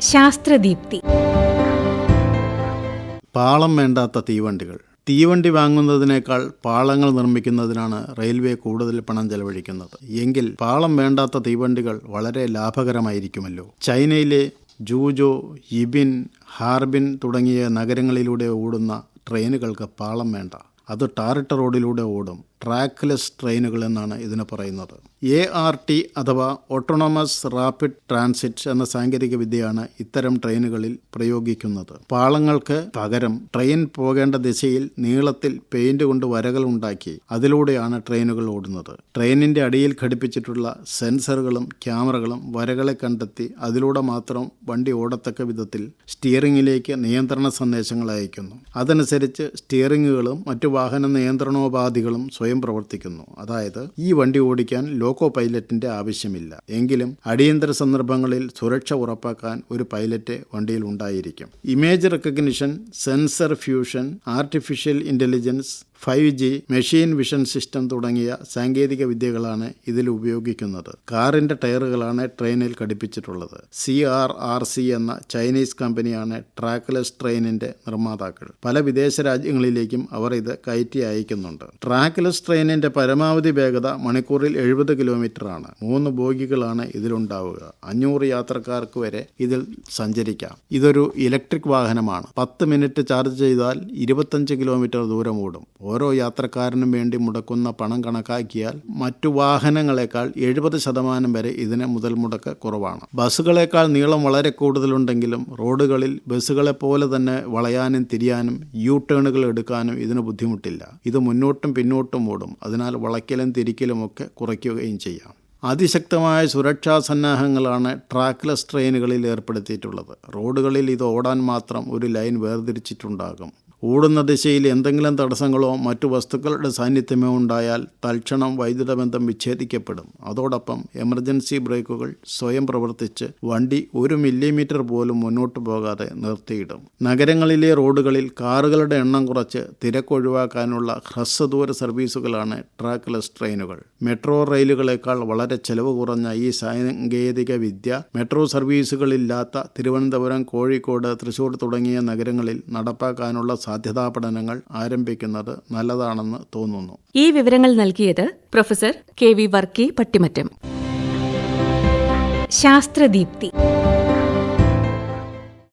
ശാസ്ത്രദീപ്തി. പാളം വേണ്ടാത്ത തീവണ്ടികൾ. തീവണ്ടി വാങ്ങുന്നതിനേക്കാൾ പാളങ്ങൾ നിർമ്മിക്കുന്നതിനാണ് റെയിൽവേ കൂടുതൽ പണം ചെലവഴിക്കുന്നത്. എങ്കിൽ പാളം വേണ്ടാത്ത തീവണ്ടികൾ വളരെ ലാഭകരമായിരിക്കുമല്ലോ. ചൈനയിലെ ജൂജോ ഇബിൻ ഹാർബിൻ തുടങ്ങിയ നഗരങ്ങളിലൂടെ ഓടുന്ന ട്രെയിനുകൾക്ക് പാളം വേണ്ട. അത് ടാറിട്ട റോഡിലൂടെ ഓടും. ട്രാക്ക്ലെസ് ട്രെയിനുകൾ എന്നാണ് ഇതിന് പറയുന്നത്. എ ആർ ടി അഥവാ ഓട്ടോണമസ് റാപ്പിഡ് ട്രാൻസിറ്റ് എന്ന സാങ്കേതിക വിദ്യയാണ് ഇത്തരം ട്രെയിനുകളിൽ പ്രയോഗിക്കുന്നത്. പാളങ്ങൾക്ക് പകരം ട്രെയിൻ പോകേണ്ട ദിശയിൽ നീളത്തിൽ പെയിന്റ് കൊണ്ട് വരകൾ ഉണ്ടാക്കി അതിലൂടെയാണ് ട്രെയിനുകൾ ഓടുന്നത്. ട്രെയിനിന്റെ അടിയിൽ ഘടിപ്പിച്ചിട്ടുള്ള സെൻസറുകളും ക്യാമറകളും വരകളെ കണ്ടെത്തി അതിലൂടെ മാത്രം വണ്ടി ഓടത്തക്ക വിധത്തിൽ സ്റ്റിയറിംഗിലേക്ക് നിയന്ത്രണ സന്ദേശങ്ങൾ അയക്കുന്നു അതനുസരിച്ച് സ്റ്റിയറിംഗുകളും മറ്റു വാഹന നിയന്ത്രണോപാധികളും സ്വയം പ്രവർത്തിക്കുന്നു. അതായത് ഈ വണ്ടി ഓടിക്കാൻ ലോക്കോ പൈലറ്റിന്റെ ആവശ്യമില്ല. എങ്കിലും അടിയന്തര സന്ദർഭങ്ങളിൽ സുരക്ഷ ഉറപ്പാക്കാൻ ഒരു പൈലറ്റ് വണ്ടിയിൽ ഉണ്ടായിരിക്കും. Image recognition sensor fusion artificial intelligence five G machine vision system തുടങ്ങിയ സാങ്കേതിക വിദ്യകളാണ് ഇതിൽ ഉപയോഗിക്കുന്നത്. കാറിന്റെ ടയറുകളാണ് ട്രെയിനിൽ ഘടിപ്പിച്ചിട്ടുള്ളത്. സി ആർ ആർ സി എന്ന ചൈനീസ് കമ്പനിയാണ് ട്രാക്ക്ലെസ് ട്രെയിനിന്റെ നിർമ്മാതാക്കൾ. പല വിദേശ രാജ്യങ്ങളിലേക്കും അവർ ഇത് കയറ്റി അയക്കുന്നുണ്ട്. ട്രാക്ക്ലെസ് ട്രെയിനിന്റെ പരമാവധി വേഗത മണിക്കൂറിൽ എഴുപത് കിലോമീറ്റർ ആണ് മൂന്ന് ബോഗികളാണ് ഇതിലുണ്ടാവുക. അഞ്ഞൂറ് യാത്രക്കാർക്ക് വരെ ഇതിൽ സഞ്ചരിക്കാം. ഇതൊരു ഇലക്ട്രിക് വാഹനമാണ്. പത്ത് മിനിറ്റ് ചാർജ് ചെയ്താൽ ഇരുപത്തഞ്ച് കിലോമീറ്റർ ദൂരം ഓടും. ഓരോ യാത്രക്കാരനും വേണ്ടി മുടക്കുന്ന പണം കണക്കാക്കിയാൽ മറ്റു വാഹനങ്ങളെക്കാൾ എഴുപത് ശതമാനം വരെ ഇതിന് മുതൽ മുടക്ക് കുറവാണ്. ബസ്സുകളെക്കാൾ നീളം വളരെ കൂടുതലുണ്ടെങ്കിലും റോഡുകളിൽ ബസ്സുകളെ പോലെ തന്നെ വളയാനും തിരിയാനും യു ടേണുകൾ എടുക്കാനും ഇതിന് ബുദ്ധിമുട്ടില്ല. ഇത് മുന്നോട്ടും പിന്നോട്ടും ഓടും. അതിനാൽ വളയ്ക്കലും തിരിക്കലും ഒക്കെ കുറയ്ക്കുകയും ചെയ്യാം. അതിശക്തമായ സുരക്ഷാ സന്നാഹങ്ങളാണ് ട്രാക്ക്ലെസ് ട്രെയിനുകളിൽ ഏർപ്പെടുത്തിയിട്ടുള്ളത്. റോഡുകളിൽ ഇത് ഓടാൻ മാത്രം ഒരു ലൈൻ വേർതിരിച്ചിട്ടുണ്ടാകും. ഓടുന്ന ദിശയിൽ എന്തെങ്കിലും തടസ്സങ്ങളോ മറ്റു വസ്തുക്കളുടെ സാന്നിധ്യമോ ഉണ്ടായാൽ തൽക്ഷണം വൈദ്യുത ബന്ധം വിച്ഛേദിക്കപ്പെടും. അതോടൊപ്പം എമർജൻസി ബ്രേക്കുകൾ സ്വയം പ്രവർത്തിച്ച് വണ്ടി ഒരു മില്ലിമീറ്റർ പോലും മുന്നോട്ട് പോകാതെ നിർത്തിയിടും. നഗരങ്ങളിലെ റോഡുകളിൽ കാറുകളുടെ എണ്ണം കുറച്ച് തിരക്കൊഴിവാക്കാനുള്ള ഹ്രസ്വദൂര സർവീസുകളാണ് ട്രാക്ക്ലെസ് ട്രെയിനുകൾ. മെട്രോ റെയിലുകളേക്കാൾ വളരെ ചെലവ് കുറഞ്ഞ ഈ സാങ്കേതിക വിദ്യ മെട്രോ സർവീസുകളില്ലാത്ത തിരുവനന്തപുരം കോഴിക്കോട് തൃശൂർ തുടങ്ങിയ നഗരങ്ങളിൽ നടപ്പാക്കാനുള്ള സാധ്യതാ പഠനങ്ങൾ ആരംഭിക്കുന്നത് നല്ലതാണെന്ന് തോന്നുന്നു. ഈ വിവരങ്ങൾ നൽകിയത് professor K V Varkey Pattimattam. Sasthradeepthi.